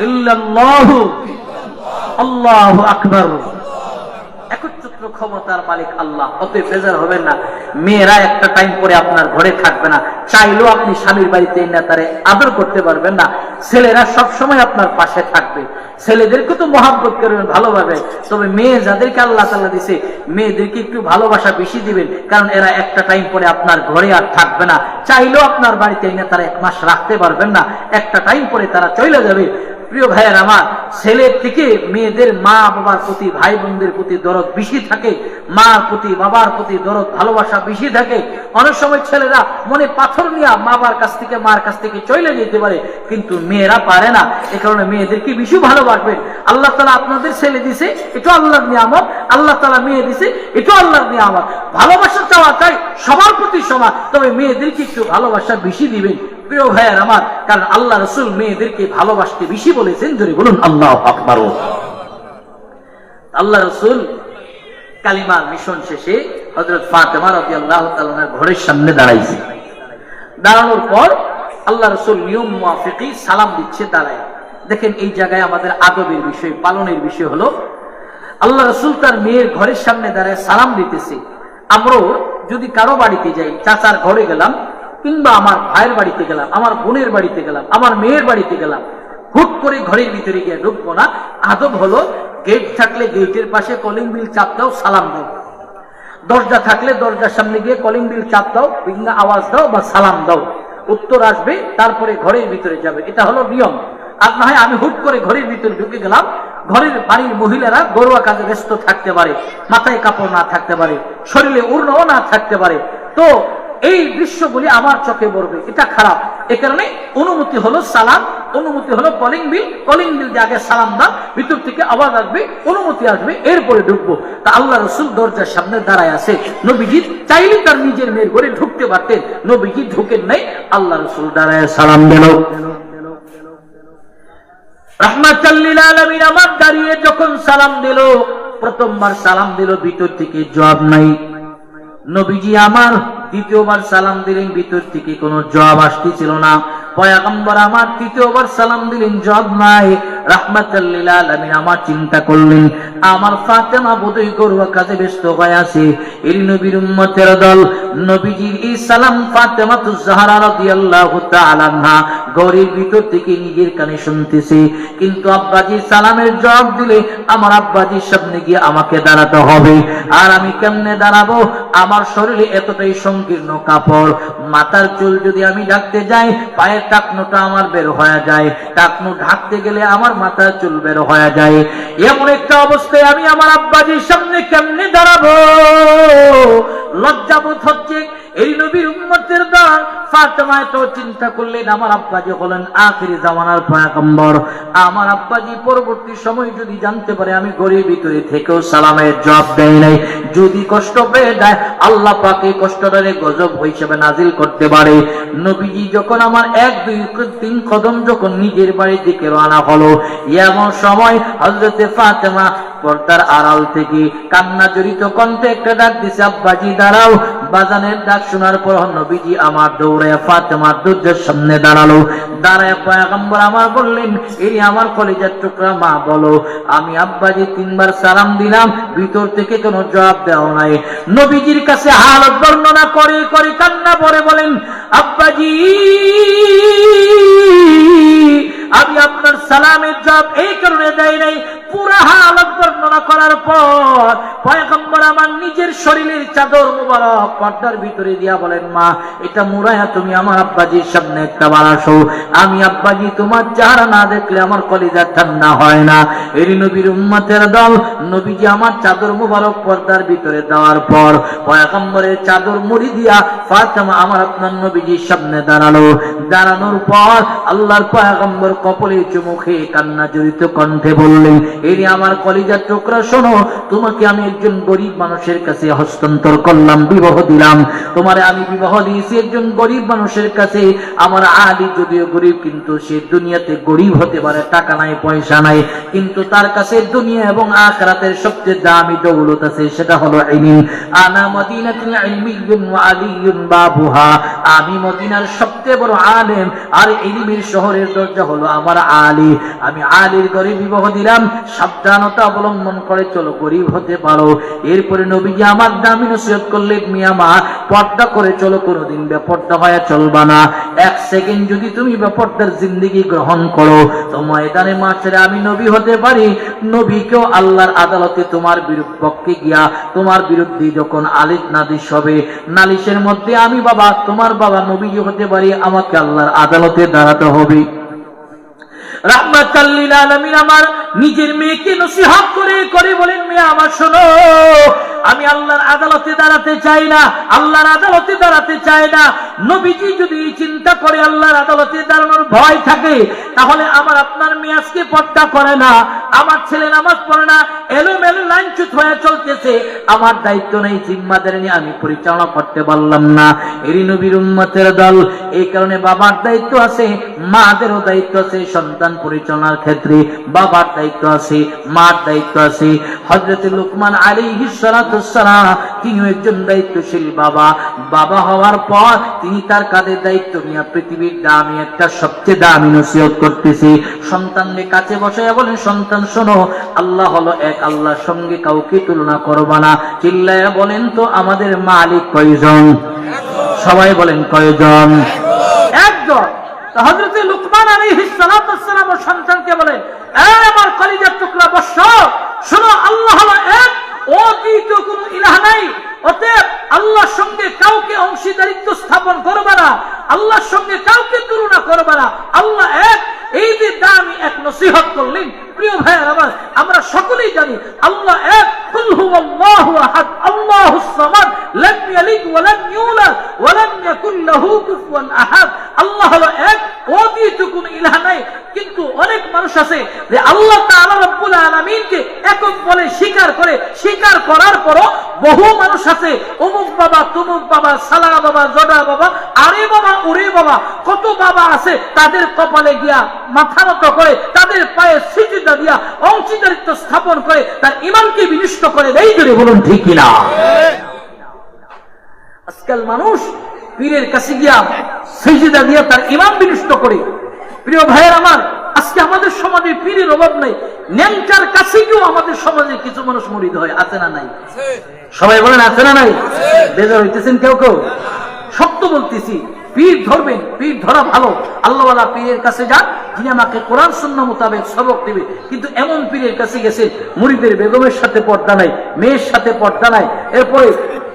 আদর করতে পারবেন না। ছেলেরা সব সময় আপনার পাশে থাকবে। ছেলেদেরকে তো মহাব্বত করবেন ভালোভাবে। তবে মেয়ে যাদেরকে আল্লাহ তাল্লাহ দিছে, মেয়েদেরকে একটু ভালোবাসা বেশি দিবেন। কারণ এরা একটা টাইম পরে আপনার ঘরে আর থাকবে না। চাইলেও আপনার বাড়িতে তারা এক মাস রাখতে পারবেন না। একটা টাইম পরে তারা চলে যাবে। প্রিয় ভাইয়ের আমার, ছেলের থেকে মেয়েদের মা বাবার প্রতি, ভাই বোনদের প্রতি দরদ বেশি থাকে, মার প্রতি, বাবার প্রতি দরদ, ভালোবাসা বেশি থাকে। অনেক সময় ছেলেরা মনে পাথর নিয়ে মা বাবার কাছ থেকে, মার কাছ থেকে চলে যেতে পারে, কিন্তু মেয়েরা পারে না। এ কারণে মেয়েদেরকে বেশি ভালোবাসবেন। আল্লাহ তালা আপনাদের ছেলে দিছে এটা আল্লাহর নিয়ামত। আল্লাহ তালা মেয়ে দিছে এটা আল্লাহর নিয়ামত। ভালোবাসা চাওয়া চাই সবার প্রতি সমান, তবে মেয়েদেরকে একটু ভালোবাসা বেশি দিবেন। প্রিয় ভাইয়ের আমার, কারণ আল্লাহ রসুল মেয়েদেরকে ভালোবাসতে বেশি বলেছেন যদি বলুন, আল্লাহ আকবর। আল্লাহ রসুল কালিমার মিশন শেষে হজরত ফাতেমা রবি আল্লাহ ঘরের সামনে দাঁড়াইছে। দাঁড়ানোর পর আল্লাহ রসুল নিয়ম মুআফিকি সালাম দিচ্ছে দাঁড়ায় দেখেন, এই জায়গায় আমাদের আদবের বিষয়, পালনের বিষয় হলো, আল্লাহ রসুল তার মেয়ের ঘরের সামনে দাঁড়ায় সালাম দিতেছে। আমরাও যদি কারও বাড়িতে যাই, চাচার ঘরে গেলাম কিংবা আমার ভাইয়ের বাড়িতে গেলাম, আমার বোনের বাড়িতে গেলাম, আমার মেয়ের বাড়িতে গেলাম, হুট করে ঘরের ভিতরে গিয়ে ঢুকবো না। আদব হলো গেট থাকলে গেটের পাশে কলিং বিল চাপ দাও, সালাম দাও। দরজা থাকলে দরজার সামনে গিয়ে কলিং বিল চাপ দাও, বিঘ্ন আওয়াজ দাও বা সালাম দাও। উত্তর আসবে, তারপরে ঘরের ভিতরে যাবে। এটা হলো নিয়ম। আর না হয় আমি হুট করে ঘরের ভিতরে ঢুকে গেলাম, ঘরের বাড়ির মহিলারা গরুয়া কাজে ব্যস্ত থাকতে পারে, মাথায় কাপড় না থাকতে পারে, শরীরে উর্ণও না থাকতে পারে। তো এই দৃশ্যগুলি আমার চোখে পড়বে। এটা খারাপ। এ কারণে অনুমতি হলো সালাম, অনুমতি হলো কলিং বিল কলিং বিল দিয়ে আগে সালাম দাও, ভিতর থেকে আওয়াজ আসবে, অনুমতি আসবে, এরপরে ঢুকবো। তা আল্লাহ রসুল দরজার সামনে দাঁড়ায় আছে। নবীজি চাইলে তার নিজের মেয়ের ঘরে ঢুকতে পারতেন। নবীজি ঢুকেন নাই, আল্লাহ রসুল দাঁড়ায় সালাম আলামিন আমার দাঁড়িয়ে যখন সালাম দিল, প্রথমবার সালাম দিল, ভিতর থেকে জবাব নাই। নবীজি আমার দ্বিতীয়বার সালাম দিলেন ভিতর থেকে কোনো জবাব আসতেছিল না। পয়াগম্বর আমার তৃতীয়বার সালাম দিলেন, জবাব নাই। আমার চিন্তা করলেন, আমার ফাতেমা বোধই কাজে ব্যস্ত হয়ে আছে। নবীর উম্মতের দল, নবীজির সালাম ফাতেমা তু জাহরা রাদিয়াল্লাহু ভিতর থেকে নিজের কানে শুনতেছে। কিন্তু আব্বাজি সালামের জবাব দিলে, আমার আব্বাজির সামনে গিয়ে আমাকে দাঁড়াতে হবে। আর আমি কেমনে দাঁড়াবো? আমার শরীরে এতটাই সংকীর্ণ কাপড় মাথার চুল যদি আমি ঢাকতে যাই, পায়ের টাকনোটা আমার বের হয়ে যায়। টাকনো ঢাকতে গেলে আমার মাথার চুল বের হয়ে যায়। এমন একটা অবস্থায় আমি আমার আব্বাজির সামনে কেমনে দাঁড়াবো? লজ্জাবোধ হচ্ছে এই নবীর উম্মতের দল। ফাতেমায় তো চিন্তা করলেন, আমার আব্বাজি হলেন আখিরি জামানার পয়াকম্বর আমার আব্বাজি পরবর্তী সময় যদি জানতে পারে, আমি গরিব ভিতরে থেকেও সালামের জবাব দেয় নাই। যদি কষ্ট পেয়ে দেয় আল্লাহ পাকে কষ্টটারে গজব হিসেবে নাজিল করতে পারে। নবীজি যখন আমার এক, দুই, তিন কদম যখন নিজের বাড়ির দিকে রওনা হলো, এমন সময় হজরতে ফাতেমা পর্দার আড়াল থেকে কান্না জড়িত কণ্ঠে একটা ডাক দিছে, আব্বাজি, দাঁড়াও। বাজানের ডাক শোনার পর নবীজি আমার দৌড়ায় ফাতেমার দুর্যের সামনে দাঁড়াল। দাঁড়ায় পয়গম্বর আমার বললেন এই আমার কলেজের টুকরা, মা, বলো, আমি আব্বাজি তিনবার সালাম দিলাম, ভিতর থেকে কোনো জবাব দেওয়া নাই। নবীজির কাছে হালত বর্ণনা করে করে কান্না পরে বলেন, আব্বাজি, আমি আপনার সালামের জবাব এই কারণে দেয় নাই পুরা হালত বর্ণনা করার পর পয়গম্বর আমার নিজের শরীরের চাদর মুবারক পর্দার ভিতরে দিয়া বলেন, মা, এটা মুরায়া তুমি আমার আব্বাজির সামনে একটা বাড়াসো আমি আব্বাজি, তোমার চেহারা না দেখলে আমার কলিজা ঠান্ডা হয় না। এর নবীর উম্মতের দল নবীজি আমার চাদর মুবারক পর্দার ভিতরে দেওয়ার পর পয়গম্বরের চাদর মুড়ি দিয়া ফাতেমা আমার আপনার নবীজির সামনে দাঁড়াল। দাঁড়ানোর পর আল্লাহর পয়গম্বর কপলে চুমুখে কান্না জড়িত কণ্ঠে বললেন এই আমার কলিজার টুকরা শোনো, তোমাকে আমি একজন গরিব মানুষের কাছে হস্তান্তর করলাম, বিবাহ দিলাম। তোমারে আমি বিবাহ দিয়েছি একজন গরিব মানুষের কাছে। আমার আলী যদিও গরিব, কিন্তু সে দুনিয়াতে গরিব হতে পারে, টাকা নাই, পয়সা নাই। কিন্তু তার কাছে দুনিয়া এবং আখরাতের সবচেয়ে দামি দৌলত আছে, সেটা হলো আনা মদিনাতুল ইলমিয়্যুন ওয়া আমি মদিনার সবচেয়ে বড় আলেম, আর ইলমের শহরের দরজা হলো আমার আলী। আমি আলীর ঘরে বিবাহ দিলাম সাবধানতা অবলম্বন করে চলো, গরিব হতে পারো। এরপরে নবীজি আমার দামি নসিহত করলে মিয়ামা পর্দা করে চলো, কোনোদিন বেপর্দা হয়ে চলবা না। এক সেকেন্ড যদি তুমি বেপর্দার জিন্দিগি গ্রহণ করো, তো ময়দানে মাছের আমি নবী হতে পারি। নবীকেও আল্লাহর আদালতে তোমার বিপক্ষে গিয়া, তোমার বিরুদ্ধে যখন আলিস নাদিস হবে, নালিশের মধ্যে আমি বাবা, তোমার বাবা নবী হতে পারি, আমাকে আল্লাহর আদালতে দাঁড়াতে হবে। রাহমাতাল্লিল আলামিন আমার নিজের মেয়েকে নসিহত করে করে বলেন, মেয়ে, আমার শোনো, আমি আল্লাহর আদালতে দাঁড়াতে চাই না, আল্লাহর আদালতে দাঁড়াতে চাই না। নবীজি যদি চিন্তা করে আল্লাহর আদালতে দাঁড়ানোর ভয় থাকে, তাহলে আমার আপনার মেয়ে আজকে পর্দা করে না, আমার ছেলে নামাজ পড়ে না, এলোমেলো লাইনচ্যুত হয়ে চলতেছে। আমার দায়িত্ব নেই জিম্মাদারি নিয়ে, আমি পরিচালনা করতে পারলাম না। এরই নবীর উম্মতের দল এই কারণে বাবার দায়িত্ব আছে, মাদেরও দায়িত্ব আছে সন্তান পরিচালনার ক্ষেত্রে বাবার দায়িত্ব আছে, মার দায়িত্ব আছে। হজরত লুকমান আলী হিসালাম তিনিও একজন দায়িত্বশীল বাবা। বাবা হওয়ার পর তিনি তার কাঁধে দায়িত্ব নিয়ে পৃথিবীর দামি একটা সবচেয়ে দামি নসিহত করতেছি। সন্তানকে কাছে বসাইয়া বলেন, সন্তান, শোনো, আল্লাহ হলো এক আল্লাহর সঙ্গে কাউকে তুলনা করবা না। চিল্লায়া বলেন, তো আমাদের মালিক কয়জন? সবাই বলেন কয়জন? একজন। তো হযরতে লুকমান সালাতু ওয়াসসালাম ওর সন্তানকে বলেন আমার কলিজার টুকরা বর্ষ শোনো, আল্লাহ এক ও কোন ইলাহ নাই। অতএব আল্লাহর সঙ্গে কাউকে অংশীদারিত্ব স্থাপন করবে না। আল্লাহর সঙ্গে কাউকে তুলনা করবে না। আল্লাহ এক, এই যে দামি এক নসিহত প্রিয় ভাই আমার সকলেই জানি, আল্লাহ এক আহাদ আল্লাহুস সামাদ। ইয়ালিদ ওয়া লাম ইউলাদ ওয়া লাম ইয়াকুল লাহু কুফুয়ান আহাদ। আল্লাহ হলো এক ও দ্বিতীয় ইলাহ নাই, কিন্তু অনেক মানুষ আছে যে আল্লাহ তাআলা আলামিনকে একক বলে স্বীকার করে। স্বীকার করার পরও বহু মানুষ আছে, অমুক বাবা, তমুক বাবা, সালা বাবা, জডা বাবা, আরে বাবা বাবা, কত বাবা আছে, তাদের কপালে গিয়া মাথা নত করে, তাদের পায়ে সিজিদা দিয়া অংশীদারিত্ব স্থাপন করে, তার ইমানকে বিনিষ্ট করে দেই করে বলুন ঠিক কিনা? আজকাল মানুষ পীরের কাছে গিয়া সিজিদা দিয়া তার ইমান বিনিষ্ট করে। প্রিয় ভাইয়ের আমার, আজকে আমাদের সমাজে পীরের অভাব নাই। ন্যাংটার কাছে গিয়েও আমাদের সমাজে কিছু মানুষ মরিদ হয়, আছে না নাই? সবাই বলেন, আছে না নাই? বেজার হইতেছেন কেউ কেউ? সত্য বলতেছি, পীর ধরবেন পীর ধরা ভালো। আল্লাহওয়ালা পীরের কাছে যান, যিনি আমাকে কোরআন শূন্য মোতাবেক সবক দেবে। কিন্তু এমন পীরের কাছে গেছে, মুড়িদের বেগমের সাথে পর্দা নাই, মেয়ের সাথে পর্দা নাই। এরপরে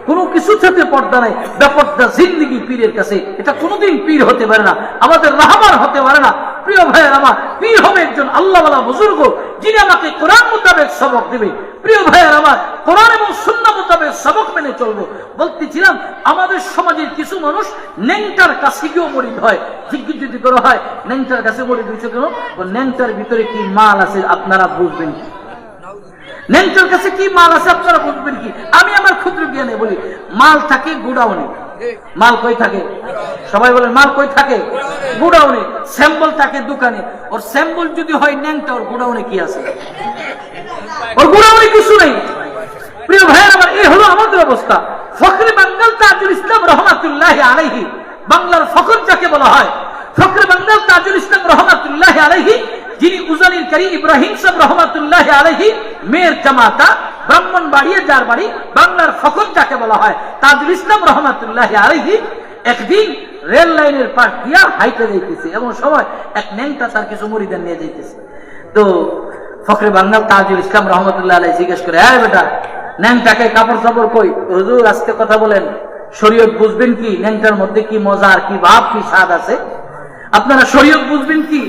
কোনো কিছু সাথে পর্দা নাই। ব্যাপারটা জিন্দিগি পীরের কাছে। এটা কোনোদিন পীর হতে পারে না। আমাদের রাহবার হতে পারে না। প্রিয় ভাইয়ের আমার, পীর হবে একজন আল্লাহওয়ালা বুজুর্গ, যিনি আমাকে কোরআন মোতাবেক সবক দেবে। প্রিয় ভাইয়ের আমার, কোরআন এবং শূন্য মোতাবেক সবক মেনে চলবো। বলতেছিলাম, আমাদের সমাজের কিছু মানুষ নেংটার কাছে গিয়েও মরিদ হয়। জিজ্ঞেস যদি করা হয় নেংটার কাছে মরিদ হয়েছে কেন? ও নেংটার ভিতরে কি মাল আছে আপনারা বুঝবেন। কি নেংটার কাছে কি মাল আছে আপনারা বুঝবেন কি? আমি আমার ক্ষুদ্র জ্ঞানে বলি, মাল থাকে গুডাউনে। মাল কই থাকে? সবাই বলেন, মাল কই থাকে? গুডাউনে। স্যাম্পল থাকে দোকানে। ওর স্যাম্পল যদি হয় ন্যাংটা, ওর গুডাউনে কি আছে? ওর গুণাবলী কিছু নেই। প্রিয় ভাইয়ের আমার, এই হলো আমাদের অবস্থা। ফখরে বাঙ্গাল তাজুল ইসলাম রহমাতুল্লাহ আলাইহি। বাংলার ফখর যাকে বলা হয়, ফখরে বাঙ্গাল তাজুল ইসলাম রহমাতুল্লাহ আলাইহি, যিনি উজানির কারি ইব্রাহিম সাহেব রহমাতুল্লাহ আলাইহি মেয়ের জামাতা, ব্রাহ্মণ বাড়িয়ে যার বাড়ি, বাংলার ফখর যাকে বলা হয়, তাজুল ইসলাম রহমাতুল্লাহ আলাইহি একদিন রেল লাইনের পাশ দিয়া হাইটে যাইতেছে এমন সময় এক ন্যাংটা তার কিছু মরিদান নিয়ে যাইতেছে। তো ফখরে বাংলা তাজুল ইসলাম রহমতুল্লাহ আলাই জিজ্ঞেস করে হ্যাঁ বেটা, ন্যাংটাকে কাপড় চাপড় কই? হুজুর আজকে কথা বলেন, শরীয়ত বুঝবেন কি? ন্যাংটার মধ্যে কি মজা আর কি ভাব, কি স্বাদ আছে? আপনারা শরীয়ত বুঝবেন কি?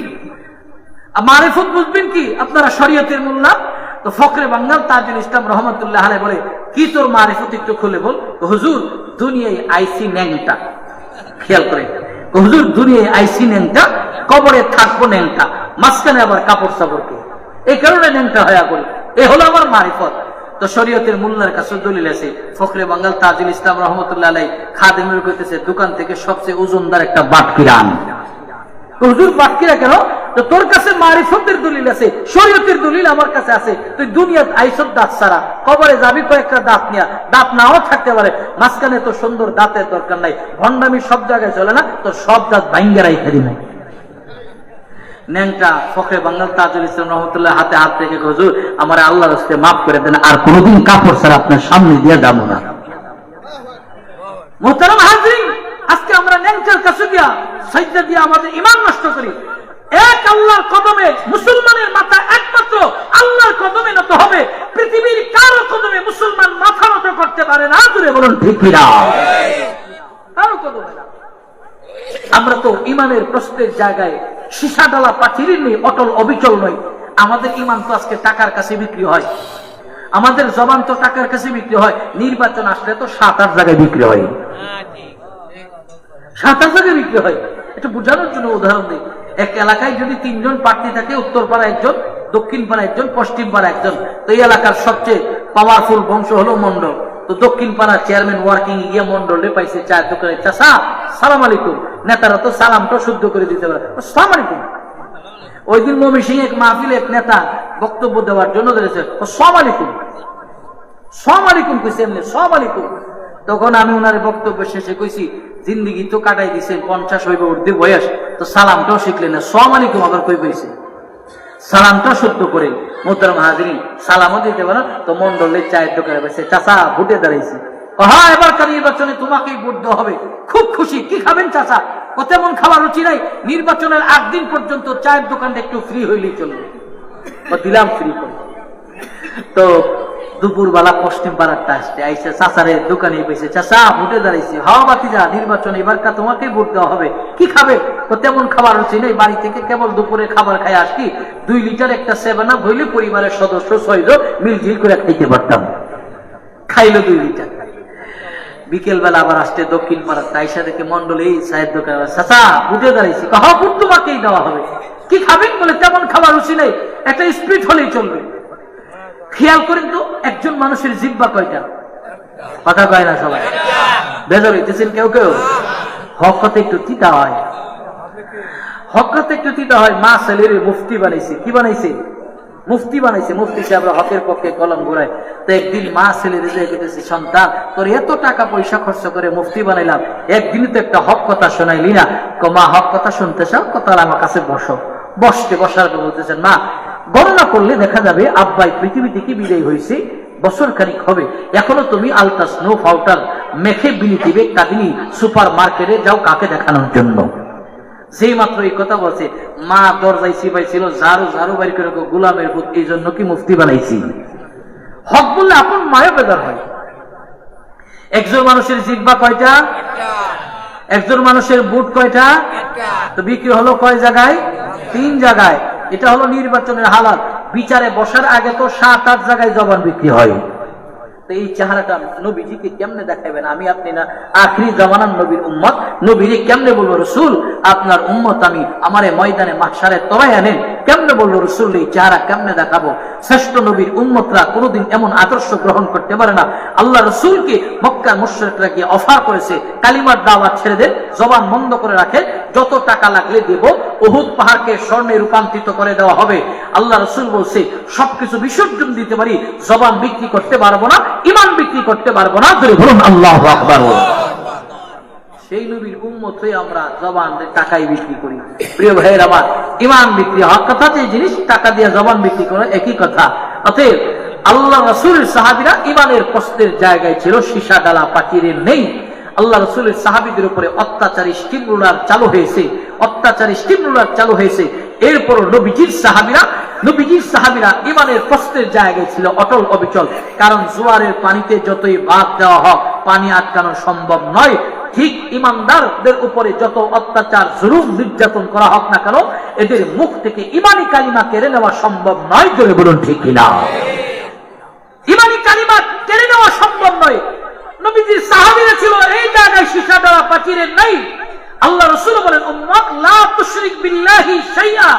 মারেফত বুঝবেন কি? আপনারা শরীয়তের মোল্লা? তো ফখরে বাঙ্গাল তাজুল ইসলাম রহমতুল্লাহ আলাই বলে, কি তোর মারেফত একটু খুলে বল? হুজুর, দুনিয়ায় আইসি ন্যাংটা। খেয়াল করে। হুজুর, দুনিয়ায় আইসি ন্যাংটা, কবরে থাকব ন্যাংটা। মাঝখানে আবার কাপড় চাপড়কে এই কারণে ন্যাংটা হয়া করি এ হলো আমার মারিফত। তো শরীয়তের মোল্লার কাছে দলিল আছে ফখরে বাঙ্গাল তাজুল ইসলাম রহমতুল্লাহ আলাই খাদেমের কইতেছে, দোকান থেকে সবচেয়ে ওজনদার একটা বাটকিরা আন হুজুর বাটকিরা কেন? তোর কাছে মারিফতের দলিল আছে, শরীয়তের দলিল আমার কাছে আছে, তুই দুনিয়াত আইসব দাঁত সারা কবরে যাবি কয়েকটা দাঁত নিয়া, দাঁত নাও থাকতে পারে, মাঝখানে তো সুন্দর দাঁতের দরকার নাই, ভণ্ডামি সব জায়গায় চলে না, তোর সব দাঁত ভাঙ্গেরাই ফেরি নাই ন্যাংটা ফখরে বাঙ্গাল তাজুল ইসলাম রহমতুল্লাহ হাতে হাত থেকে হুজুর, আমার আল্লাহর হস্তে মাফ করে দেন, আর কোনোদিন কাপড় ছাড়া আপনার সামনে দিয়ে যাব না। মোহতারাম হাজরিন আজকে আমরা ন্যাংটার কাছে গিয়া সাইজা দিয়ে আমাদের ইমান নষ্ট করি। এক আল্লাহর কদমে মুসলমানের মাথা একমাত্র আল্লাহর কদমে নত হবে। পৃথিবীর কারও কদমে মুসলমান মাথা নত করতে পারে না দূরে বলুন ঠিক কারও কদমে না। আমরা তো ইমানের প্রশ্নের জায়গায় সীসা ডালা পাথিরের নেই অটল অবিচল নই। আমাদের ইমান তো আজকে টাকার কাছে বিক্রি হয়। আমাদের জবান তো টাকার কাছে বিক্রি হয়। নির্বাচন আসলে তো সাত, আট জায়গায় বিক্রি হয়। সাত জায়গায় বিক্রি হয়। এটা বোঝানোর জন্য উদাহরণ দিই এক এলাকায় যদি তিনজন প্রার্থী থাকে উত্তর পাড়া একজন দক্ষিণ পাড়া একজন পশ্চিম পাড়া একজন, তো এই এলাকার সবচেয়ে পাওয়ারফুল বংশ হলো মন্ডল তো দক্ষিণ পাড়া চেয়ারম্যান ওয়ার্কিং গিয়ে মন্ডলে পাইছে চায়ের দোকানে চাষা। সালাম আলাইকুম। নেতারা তো সালামটা শুদ্ধ করে দিতে পারে। সালাম আলাইকুম। ওই দিন মমি সিং এক মাহফিল এক নেতা বক্তব্য দেওয়ার জন্য ধরেছে সালাম আলাইকুম। সালাম আলাইকুম কইছে এমনি, সালাম আলাইকুম। তখন আমি ওনার বক্তব্য শেষে কইছি জিন্দিগি তো কাটাই দিছে, পঞ্চাশ হইবে উর্ধে বয়স, তো সালামটাও শিখলেন না, সালাম আলাইকুম আবার কই কইছে সালামটা শুদ্ধ করে, মোহতারাম হাজরিন, সালামও দিতে পারো, তো মন্ডলের চায়ের দোকানে বসে চাচা ভোটে দাঁড়াইছি। হ্যাঁ এবারকার নির্বাচনে তোমাকেই ভোট হবে। খুব খুশি, কি খাবেন চাচা? ও তেমন খাবার রুচি নাই, নির্বাচনের আট দিন পর্যন্ত চায়ের দোকানটা একটু ফ্রি হইলেই চলবে। দিলাম ফ্রি করে। তো দুপুর বেলা পশ্চিম পাড়ারটা আসছে। আইসা চাচারে দোকানে পেয়েছে চাচা, ভোটে দাঁড়াইছে। হাওয়া বাতি যা, নির্বাচন এবারকার তোমাকে ভোট দেওয়া হবে। কি খাবে? তো তেমন খাবার রুচি নেই। বাড়ি থেকে কেবল দুপুরে খাবার খাই আসি দুই লিটার একটা আপ হইলে পরিবারের সদস্য ছয়জন মিলঝিল করে খাইতে পারতাম। খাইলো দুই লিটার। বিকেল বেলা আবার আসতে দক্ষিণ পাড়ার তাইসা দেখে মন্ডল এই চায়ের দোকানে চাচা বুঝে দাঁড়াইছি। হা ভোট তোমাকেই দেওয়া হবে। কি খাবেন বলে? তেমন খাবার রুচি নেই। একটা স্পিড হলেই চলবে। খেয়াল করেন তো, একজন মানুষের জিব্বা কয়টা? কথা কয় না সবাই। বেজর হইতেছেন কেউ কেউ? হক কথা একটু তিতা হয়। হক কথা একটু তিতা হয়, মা ছেলের মুফতি বানাইছে। কি বানাইছে? মুফতি বানাইছে। মুফতি সাহেবরা হকের পক্ষে কলম ঘুরায়। তো একদিন মা ছেলের গেছে সন্তান, তোর এত টাকা পয়সা খরচ করে মুফতি বানাইলাম, একদিনই তো একটা হক কথা শোনাইলি না? মা, হক কথা শুনতে চাও? কথা আমার কাছে বসো। বসতে বসার বলতেছেন, মা গণনা করলে দেখা যাবে আব্বাই পৃথিবী থেকে বিদায় হয়েছে বছর খানিক হবে। এখনও তুমি আলতা স্নো পাউডার মেখে বিলি দিবে কাদিনী সুপার মার্কেটে যাও কাকে দেখানোর জন্য। সেই মাত্র এই কথা বলছে মা দরজায় সিপাই ছিল ঝাড়ু ঝাড়ু বাড়ি করে গোলামের পুত এই জন্য কি মুফতি বানাইছি? হক বললে আপন মায়া বেদার হয়। একজন মানুষের জিব্বা কয়টা? একজন মানুষের বুট কয়টা? তো বিক্রি হলো কয় জায়গায়? তিন জায়গায়। এটা হলো নির্বাচনের হালাত বিচারে বসার আগে তো সাত, আট জায়গায় জবান বিক্রি হয়। তো এই চেহারাটা নবীজিকে কেমনে দেখাবেন আমি আপনি না, আখরি জামানার নবীর উম্মত। নবীরে কেমনে বলব, রসুল, আপনার উম্মত আমি আমার ময়দানে মাসারে তরাই আনেন কেমনে বলব, রসুল, এই চেহারা কেমনে দেখাবো? শ্রেষ্ঠ নবীর উম্মতরা কোনোদিন এমন আদর্শ গ্রহণ করতে পারে না। আল্লাহ রসুলকে মক্কার মুশ্রিকরা গিয়ে অফার করেছে, কালিমার দাওয়াত ছেড়ে দেন জবান বন্ধ করে রাখে, যত টাকা লাগলে দেব, উহুদ পাহাড়কে স্বর্ণে রূপান্তরিত করে দেওয়া হবে। আল্লাহ রসুল বলছে, সবকিছু বিসর্জন দিতে পারি, জবান বিক্রি করতে পারব না ইমান বিক্রি করতে পারব না ধরে বলুন, আল্লাহ আকবার। সেই নবীর উম্মত হয়ে আমরা জবান টাকাই বিক্রি করি। প্রিয় ভাইয়ের আমার ইমান বিক্রি হক কথা, যে জিনিস টাকা দিয়ে জবান বিক্রি করে, একই কথা। অতএব আল্লাহ রসুলের সাহাবিরা ইমানের প্রশ্নের জায়গায় ছিল, সীসা ডালা পাকিরের নেই। আল্লাহ রসুলের সাহাবিদের উপরে অত্যাচারী স্টিম চালু হয়েছে, অত্যাচারী স্টিম চালু হয়েছে। এরপর নবীজির সাহাবিরা নবীজির সাহাবিরা ইমানের প্রশ্নের জায়গায় ছিল অটল অবিচল। কারণ জোয়ারের পানিতে যতই বাদ দেওয়া হোক, পানি আটকানো সম্ভব নয়। ঠিক ইমানদারদের উপরে যত অত্যাচার জরুর নির্যাতন করা হোক না কেন, এদের মুখ থেকে ইমানি কালিমা কেড়ে নেওয়া সম্ভব নয়, জোরে বলুন ঠিক কিনা। ইমানি কালিমা কেড়ে নেওয়া সম্ভব নয়। নবীজির সাহাবীরা ছিল, এই জায়গায় দেওয়া নাই। আল্লাহ রসুল বলেন, উম্মত, লা তুশরিক বিল্লাহি শাইআ,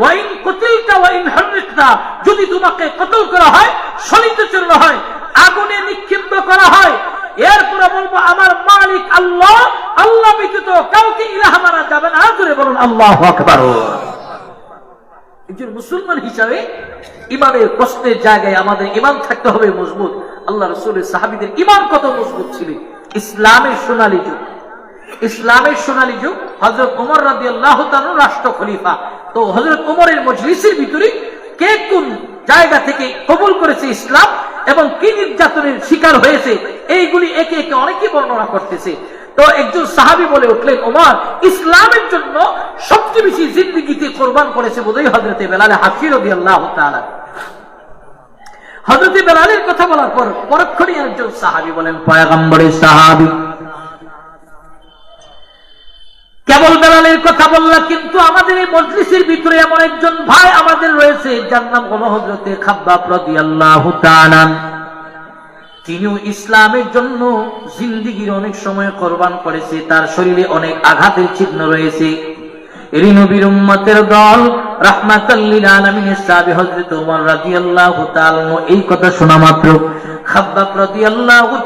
ওয়া ইন কুতিলতা ওয়া ইন হাররিকতা। যদি তোমাকে কতল করা হয় শলিত চূর্ণ হয়, আগুনে নিক্ষিপ্ত করা হয়, এরপরে বলব, আমার মালিক আল্লাহ আল্লাহ ব্যতীত কাউকে ইলাহ মানা যাবে না। করে বলুন, আল্লাহ আকবার। একজন মুসলমান হিসাবে ইমানের প্রশ্নের জায়গায় আমাদের ইমান থাকতে হবে মজবুত। আল্লাহ রসুলের সাহাবিদের ইমান কত মজবুত ছিল? ইসলামের সোনালী যুগ। ইসলামের সোনালী যুগ হজরত উমর রাজি আল্লাহ রাষ্ট্র খলিফা। তো হজরত উমরের মজলিসের ভিতরে কে কোন জায়গা থেকে কবুল করেছে ইসলাম এবং কি নির্যাতনের শিকার হয়েছে, এইগুলি একে একে অনেকে বর্ণনা করতেছে। তো একজন সাহাবি বলে উঠলেন, ওমর, ইসলামের জন্য সবচেয়ে বেশি জিন্দগিতে কোরবান করেছে বোধহয় হজরতে বেলালে হাফির আল্লাহ হজরতে বেলালের কথা বলার পর পরক্ষণে একজন সাহাবি বলেন, পয়গম্বরের সাহাবি। কেবল বেলালের কথা বললা, কিন্তু আমাদের এই মজলিসের ভিতরে এমন একজন ভাই আমাদের রয়েছে, যার নাম হলো হজরতে খাব্বাব রাদিয়াল্লাহু তাআলা। তিনিও ইসলামের জন্য জিন্দিগির অনেক সময় কোরবান করেছে, তার শরীরে অনেক আঘাতের চিহ্ন রয়েছে। দল এই কথা শোনা মাত্র। খাব্বাব রাদিয়াল্লাহু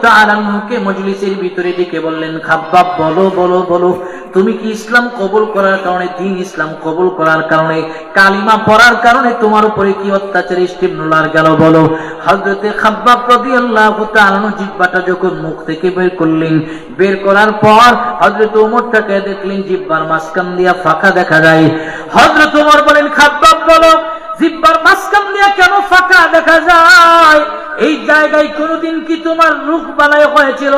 মজলিসের ভিতরে বললেন, খাব্বাব, বলো বলো বলো, তুমি কি ইসলাম কবুল করার কারণে, দিন ইসলাম কবুল করার কারণে, কালিমা পড়ার কারণে তোমার উপরে কি অত্যাচার স্টিমুলার গেল, বলো। হযরতে খাব্বাব রাদিয়াল্লাহু তাআলা জিহ্বাটা যখন মুখ থেকে বের করলেন, বের করার পর হযরত ওমরটাকে দেখলেন, জিহ্বার মাঝখান দিয়া ফাঁকা দেখা যায়। হযরত ওমর বলেন, খাব্বাব, বলো জিব্বার মাঝখান দিয়া কেন ফাঁকা দেখা যায়? এই জায়গায় কোনদিন কি তোমার রূপ বালায় হয়েছিল?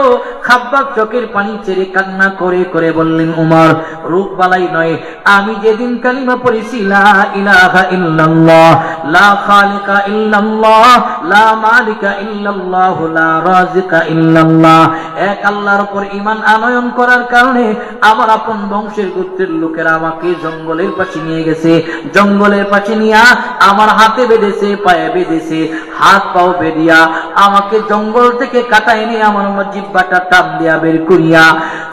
খাব্বাব চোখের পানি ছেড়ে কান্না করে করে বললেন, উমার রূপ বালাই নয়। আমি যেদিন কালিমা পড়েছি, লা ইলাহা ইল্লাল্লাহ, লা খালিকা ইল্লাল্লাহ, লা মালিকা ইল্লাল্লাহ, লা রাজিকা ইল্লাল্লাহ। এক আল্লাহর উপর ঈমান আনয়ন করার কারণে আমার আপন বংশের গোত্রের লোকেরা আমাকে জঙ্গলের পাশে নিয়ে গেছে। জঙ্গলের পাশে নিয়ে আমার হাতে বেঁধেছে, পায়ে বেঁধেছে, হাত পাও বেঁধিয়া, আমাকে জঙ্গল থেকে কাটা আমার আমার জিব্বাটা টান দিয়া বের করিয়া,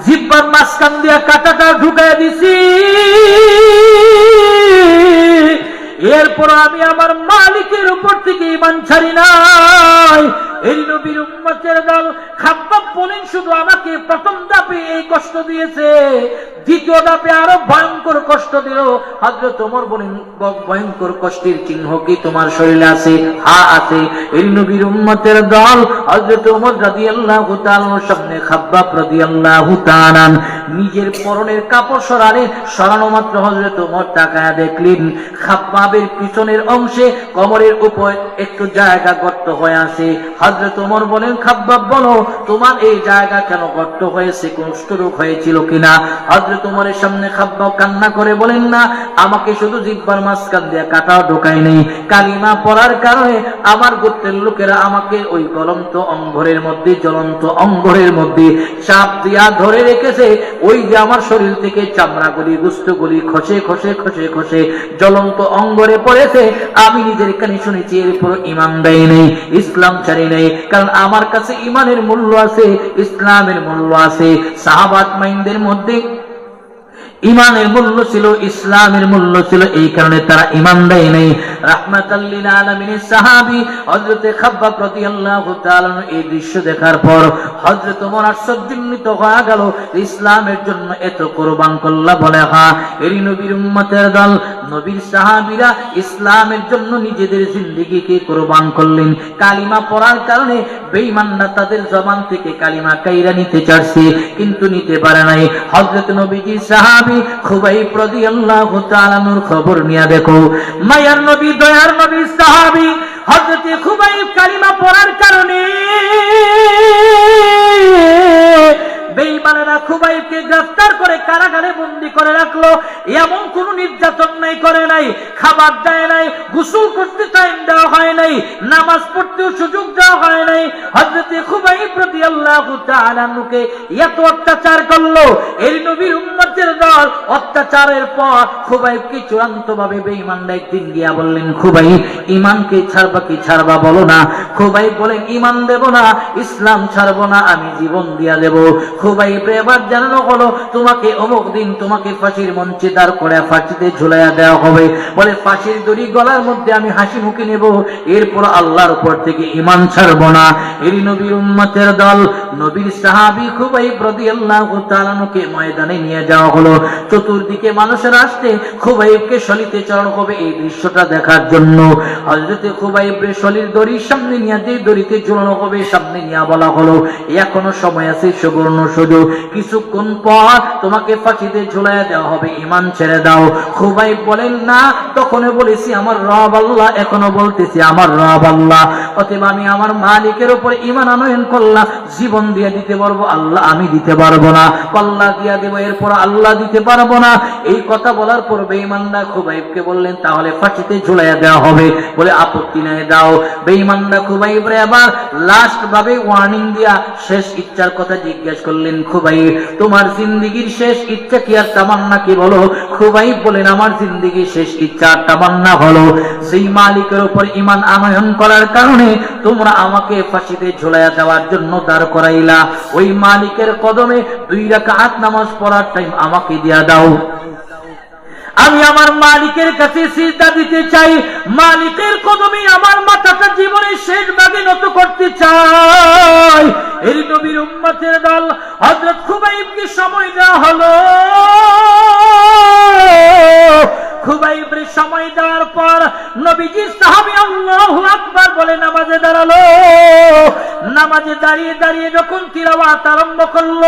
জিব্বার মাঝখান দিয়া কাটাটা ঢুকাই দিছি। এরপর আমি আমার মালিকের উপর থেকে ইমান ছাড়ি নাই। এই নবীর উম্মতের দল খাব্বাব বলেন, শুধু আমাকে প্রথম ধাপে এই কষ্ট দিয়েছে, দ্বিতীয় ধাপে আরও ভয়ঙ্কর কষ্ট দিল। হজরত তোমার বলেন ভয়ঙ্কর কষ্টের চিহ্ন কি তোমার শরীরে আছে? হা, আছে। এই নবীর উম্মতের দল হজরত ওমর রাদিয়াল্লাহু তাআলার সামনে, খাব্বাব রাদিয়াল্লাহু তাআলা নিজের পরনের কাপড় সরালে সরানো মাত্র হজরত ওমর তাকায়া দেখলেন, খাব্বাবের পিছনের অংশে কোমরের উপর একটু জায়গা গর্ত হয়ে আছে। হজরত ওমর বলেন, খাব্বাব, বলো, তোমার এই জায়গা কেন গর্ত হয়েছে কুষ্ঠরোগ হয়েছিল কিনা? হজরত ওমরের সামনে খাব্বাব কান্না করে বলেন, না, আমাকে শুধু জিব্বার মাঝখান দিয়ে কাটাও ঢোকায় নেই। কালিমা পড়ার কারণে আমার গোত্রের লোকেরা আমাকে ওই গলন্ত অঙ্গরের মধ্যে, জ্বলন্ত অঙ্গরের মধ্যে চাপ দিয়া ধরে রেখেছে। ওই যে আমার শরীর থেকে চামড়াগুলি গুস্তগুলি খসে খসে খসে খসে জ্বলন্ত অঙ্গরে পড়েছে। আমি নিজের কানে শুনেছি এর এরপর ইমান দেয় নেই, ইসলাম ছাড়ি নেই। কারণ আমার কাছে ইমানের মূল্য আছে, ইসলামের মূল্য আছে, সাহাবাত মাইনদের মধ্যে ইমানের মূল্য ছিল, ইসলামের মূল্য ছিল, এই কারণে তারা ইমান দেয় নাই। রাহমাতাল্লিল হযরতে খাব্বাব রাদিয়াল্লাহু তাআলা এই দৃশ্য দেখার পর হযরত ওমর আশ্চর্যান্বিত হয়ে গেল। ইসলামের জন্য এত কোরবান করলা বলে হ্যাঁ এরই নবীর উম্মতের দল নবীর সাহাবিরা ইসলামের জন্য নিজেদের জিন্দিগিকে কোরবান করলেন। কালিমা পড়ার কারণে বেঈমানরা তাদের জবান থেকে কালিমা কাইরা নিতে চাচ্ছে কিন্তু নিতে পারে নাই। হযরত নবীজি সাহাবী খুবাইব রাদিয়াল্লাহু তাআলার খবর নিয়ে দেখো, মায়ার নবী, দয়ার নবী সাহাবী হযরত খুবাইব কালিমা পড়ার কারণে বেঈমানেরা খুবাইবকে গ্রেফতার করে কারাগারে বন্দি করে রাখল। এমন কোন নির্যাতন নাই, করে নাই, খাবার দেয় নাই, গোসল করতে টাইম দেওয়া হয় নাই, নামাজ পড়তেও সুযোগ দেওয়া হয় নাই। হজরতে খুবাইব প্রতি আল্লাহ তাআলাকে এত অত্যাচার করল। এই নবীর উম্মতের দল অত্যাচারের পর খুবাইবকে চূড়ান্ত ভাবে বেঈমানরা একদিন গিয়া বললেন, খুবাইব ইমানকে ছাড়বা কি ছাড়বা বলো না। খুবাইব বলেন ইমান দেব না, ইসলাম ছাড়বো না, আমি জীবন দিয়া দেব। খুবাইব এবার জানানো হলো তোমাকে অমুক দিন তোমাকে ফাঁসির মঞ্চে দাঁড় করে, ফাঁসিতে ঝুলাইয়া দেওয়া হবে। বলে, ফাঁসির দড়ি গলার মধ্যে আমি হাসি মুখে নেব, এরপর আল্লাহর উপর থেকে ইমান ছাড়বো না। এরই নবীর উম্মতের দল, নবীর সাহাবি খুবাইব রাদিয়াল্লাহু তাআলাকে ময়দানে নিয়ে যাওয়া হলো। চতুর্দিকে মানুষের আসতে খুবাইবকে সলিতে চরণ হবে এই দৃশ্যটা দেখার জন্য। কিছুক্ষণ পর তোমাকে ফাঁসিতে ঝুলাই দেওয়া হবে ইমান ছেড়ে দাও। খুবাই বলেন, না তখন বলেছি, আমার রব আল্লাহ, এখনও বলতেছি, আমার রব আল্লাহ। আমি আমার মালিকের উপর ইমান আনয়ন করলাম, জীবন দিয়ে দিতে পারব, আল্লাহ আমি দিতে পারব না। পাল্লা দিয়া দেবো, এরপর আল্লাহ দিতে পারব না। এই কথা বলার পর বেঈমানরা খুবাইবকে বললেন, তাহলে ফাঁসিতে ঝুলাইয়া দেওয়া হবে। বলে আপত্তি নেই দাও। বেঈমানরা খুবাইবরে আবার লাস্ট ভাবে ওয়ার্নিং দিয়া শেষ ইচ্ছার কথা জিজ্ঞেস করলেন খুবাইব তোমার জিন্দিগির শেষ ইচ্ছা কি আর তামান্না কি বলো? খুবাইব বলেন, আমার জিন্দিগির শেষ ইচ্ছা আর তামান্না হলো। সেই মালিকের উপর ইমান আনয়ন করার কারণে তোমরা আমাকে ফাঁসিতে ঝুলাইয়া দেওয়ার জন্য দাঁড় করাইলা। ওই মালিকের কদমে দুই রাকাত নামাজ পড়ার টাইম আমাকে দিয়া দাও। আমি আমার মালিকের কাছে সিজদা দিতে চাই। মালিকের কদমে আমার মাথাটা জীবনের শেষ ভাগে নত করতে চাই। এর নবীর উম্মতের দল হযরত খুবাইবকে সময় দেওয়া হলো। খুবাইবের সময় দেওয়ার পর নবীজি আল্লাহু আকবার বলে নামাজে দাঁড়াল। নামাজে দাঁড়িয়ে দাঁড়িয়ে যখন তিলাওয়াত আরম্ভ করল,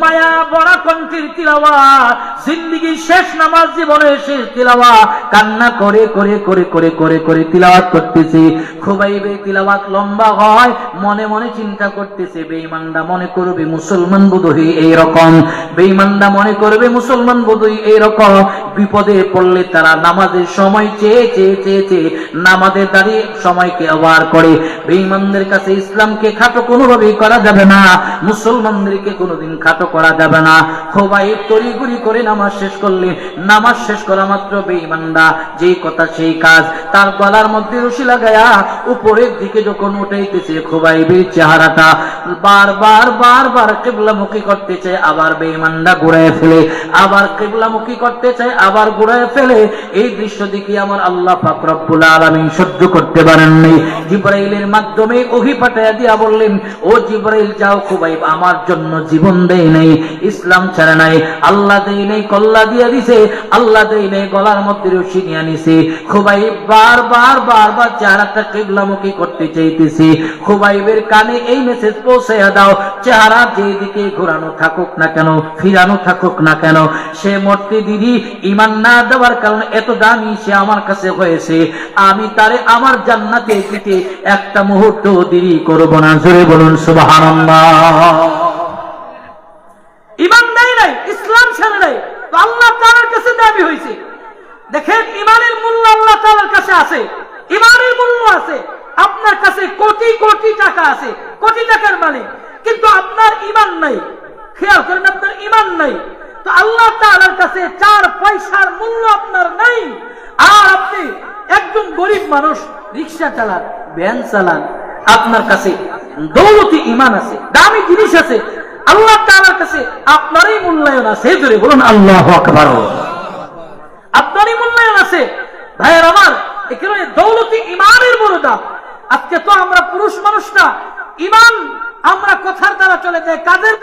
মায়া বড়া কণ্ঠের তিলাওয়াত, জিন্দিগির শেষ নামাজ জীবনের শেষ তিলাওয়াত, কান্না করে করে করে করে করে করে তিলাওয়াত করতেছি। খুবাইবে, তিলাওয়াত লম্বা হয়, মনে মনে চিন্তা করতেছে, বেঈমানরা মনে করবে মুসলমান বোধহয় এইরকম। বেঈমানরা মনে করবে মুসলমান বোধহয় এইরকম। বিপদে পড়লে তারা নামাজের সময় চেয়ে চেয়ে চেয়ে চেয়ে নামাজে দাঁড়িয়ে সময়কে অবার করে। বেঈমানদের কাছে ইসলামকে খাটো কোনোভাবেই করা যাবে না। মুসলমানদেরকে কোনোদিন খাটো করা যাবে না। খোবাই তড়িগুড়ি করে নামাজ শেষ করলে নামাজ শেষ করা মাত্র বেঈমানরা। যেই কথা সেই কাজ। তার গলার মধ্যে রশি লাগায়া উপরের দিকে যখন উঠাইতেছে খোবাইবের চেহারাটা, বারবার বারবার কেবলামুখী করতে চায় আবার বেঈমানরা ঘুরায় ফেলে, আবার কেবলামুখী করতে চায় আবার ঘুরায় ফেলে। এই দৃশ্য দেখে আমার আল্লাহ পাক রব্বুল আলামিন সহ্য করতে পারেননি জিব্রাইলের মাধ্যমে ওহি পাঠাইয়া দিয়া বললেন, ও জিব্রাইল, যাও খুবাইব, আমার জন্য জীবন দেয় নাই, ইসলাম ছাড়া নাই, আল্লাহ দেয় নাই, কল্লা দিয়া দিছে আল্লাহ নাই গলার মধ্যে রশি নিয়ে নিছে। খুবাইব বারবার বারবার চেহারাটা কেবলামুখী করতে চাইতেছে। খুবাইবের কানে এই মেসেজ পৌঁছাইয়া দাও, চেহারা যেদিকে ঘোরানো থাকুক না কেন, ফিরানো থাকুক না কেন, সে মূর্তি দিদি ইমান না দেওয়ার কারণে এত দামি সে আমার কাছে হয়েছে। আমি তারে আমার জান্নাতে দিতে একটা মুহূর্ত দেরি করব না। জোরে বলুন, সুবহানাল্লাহ। ইমান নাই নাই, ইসলাম ছেড়ে নাই। আল্লাহ তাআলার কাছে দাবি হয়েছে দেখেন ইমানের মূল্য আল্লাহ তাআলার কাছে আছে। ইমানের মূল্য আছে। আপনার কাছে কোটি কোটি টাকা আছে। কোটি টাকার মালিক। কিন্তু আপনার ইমান নাই। খেয়াল করেন, আপনার ইমান নাই। তো আল্লাহ তাআলার কাছে চার পয়সার মূল্য আপনার নাই। আর আপনি একজন গরিব মানুষ, রিক্সা চালান, ভ্যান চালান, আপনার কাছে দৌলতি ইমান আছে, দামি জিনিস আছে। আল্লাহ তালার কাছে আপনারই মূল্যায়ন আছে। জোরে বলুন, আল্লাহ আকবার। আপনারই মূল্যায়ন আছে। ভাইয়ের আমার এখানে দৌলতি ইমানের বড় আজকে তো আমরা পুরুষ মানুষটা ইমান আমরা কথার দ্বারা চলে যাই কাজের দ্বারা